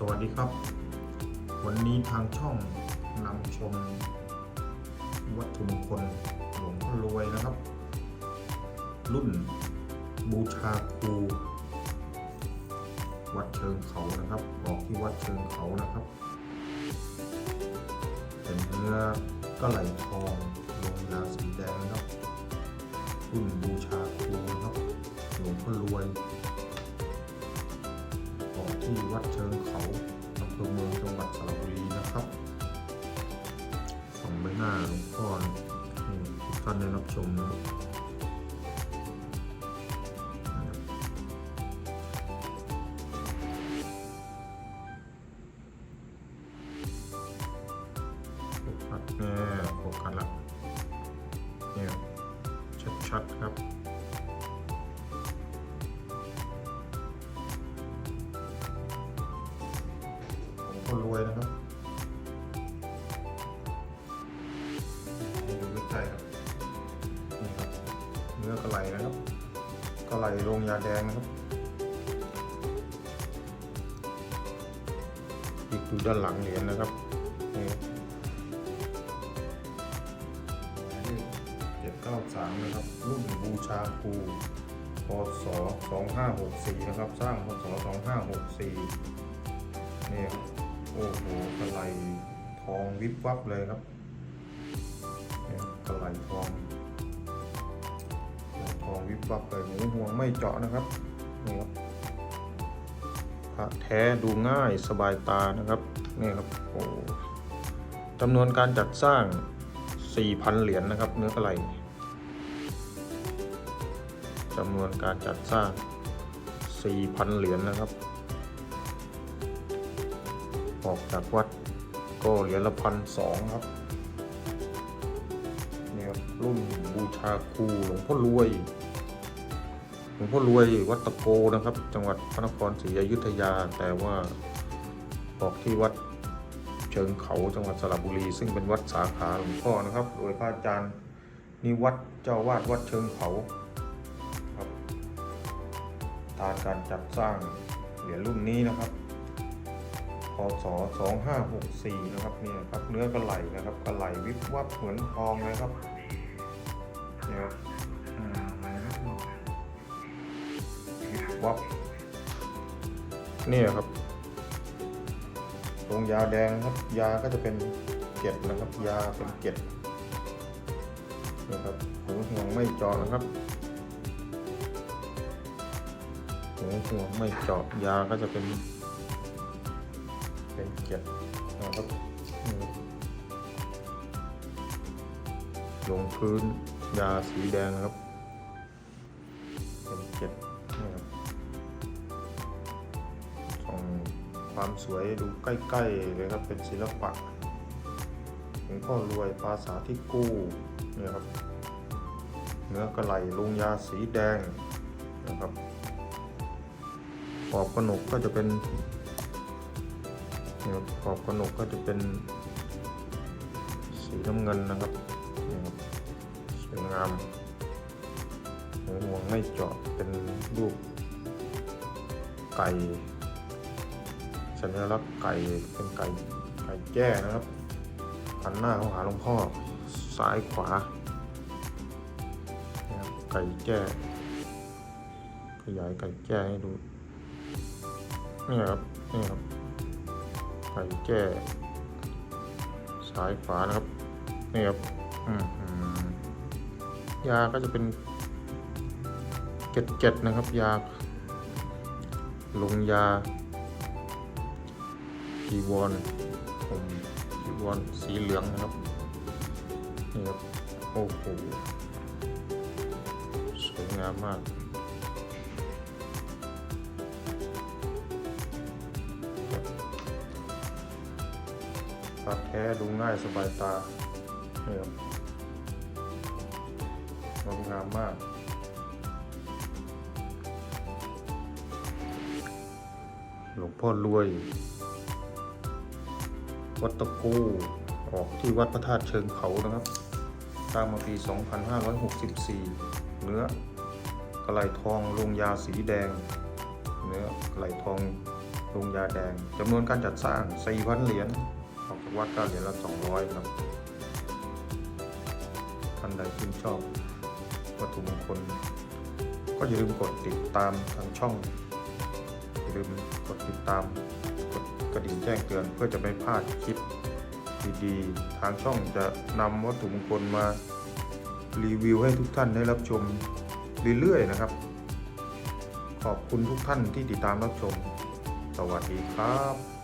สวัสดีครับ วันนี้ทางช่องนำชม วัตถุมงคลหลวงพ่อรวยนะครับ รุ่นบูชาครูวัดเชิงเขานะครับบอกที่วัดเชิงเขานะครับ เป็นเนื้อกระไหลทองลงยาสีแดงนะครับรุ่นบูชาครูนะครับหลวงพ่อรวย ที่วัดเชิงเขาอำเภอเมืองจังหวัดสระบุรีนะครับสองใบหน้าหลวงพ่อทุกท่านได้รับชมนะครับโฟกัสแน่โฟกัสละเนี่ยชัดๆครับ รวยนะครับดูใกล้ๆครับนี่ครับ เนื้อกระไหลนะครับกระไหลลงยาแดงนะครับอีกดูด้านหลังเหรียญนะครับนี่เจ็ดเก้าสามนะครับ รุ่นบูชาครูพศสองห้าหกสี่นะครับ สร้างพศสองห้าหกสี่นี่ครับ อ้โหกระไหลทองวิบวับเลยครับกระไหลทองทองวิบวับเลยหมูห่วงไม่เจาะนะครับนี่ครับพระแท้ดูง่ายสบายตานะครับนี่ครับโอ้จำนวนการจัดสร้าง 4,000 เหรียญนะครับ เนื้อกระไหลจำนวนการจัดสร้าง 4,000 เหรียญนะครับ ออกจากวัดก็เหรียญละพันสองครับนี่ครับรุ่นบูชาครูหลวงพ่อรวยหลวงพ่อรวยวัดตะโกนะครับ จังหวัดพระนครศรีอยุธยา แต่ว่าออกที่วัดเชิงเขาจังหวัดสระบุรี ซึ่งเป็นวัดสาขาหลวงพ่อนะครับ โดยพระอาจารย์นิวัดเจ้าวาดวัดเชิงเขาครับตามการจัดสร้างเหรียญรุ่นนี้นะครับ ศ2564 นะครับเนี่ยครับเนื้อกระไหลนะครับกระไหลวิบวับเหมือนทองเลยครับเนี่ยครับวิบวับเนี่ยครับลงยาแดงครับยาก็จะเป็นเกล็ดนะครับ ยาเป็นเกล็ดนี่ครับหูห่วงไม่เจาะนะครับหูห่วงไม่เจาะยาก็จะเป็น เป็นเกล็ดนะครับลงพื้นยาสีแดงครับเป็นเกล็ดนะครับส่องความสวยดูใกล้ๆเลยครับเป็นศิลปะหลวงพ่อรวยภาษาที่กู้เนี่ยครับเนื้อกระไหลลงยาสีแดงนะครับขอบกระหนกก็จะเป็น นี่ครับขอบกระหนกก็จะเป็นสีน้ำเงินนะครับนี่ครับสวยงามหัวห่วงไม่เจาะเป็นรูปไก่สัญลักษณ์ไก่เป็นไก่ไก่แจ้นะครับหันหน้าเข้าหาหลวงพ่อซ้ายขวาไก่แจ้ขยายไก่แจ้ให้ดูนี่ครับนี่ครับ แก้ซ้ายขวานะครับนี่ครับยาก็จะเป็นเกล็ดนะครับ ยา ลงยาจีวรผมจีวรสีเหลืองนะครับนี่ครับโอ้โหสวยงามมาก ปลาแท้ดูง่ายสบายตาเนี่ยงดงามมาก หลวงพ่อรวย วัดตะกูออกที่วัดพระธาตุเชิงเขานะครับสร้างมาปี 2564 เนื้อกระไหลทองลงยาสีแดง เนื้อกระไหลทองลงยาแดงจำนวนการจัดสร้าง 4,000 เหรียญ วัดก็เหรียญละ200ครับท่านใดชื่นชอบวัตถุมงคล ก็อย่าลืมกดติดตามทางช่อง อย่าลืมกดติดตาม กดกระดิ่งแจ้งเตือนเพื่อจะไม่พลาดคลิปดีๆ ทางช่องจะนำวัตถุมงคลมารีวิวให้ทุกท่านได้รับชมเรื่อยๆนะครับ ขอบคุณทุกท่านที่ติดตามรับชม สวัสดีครับ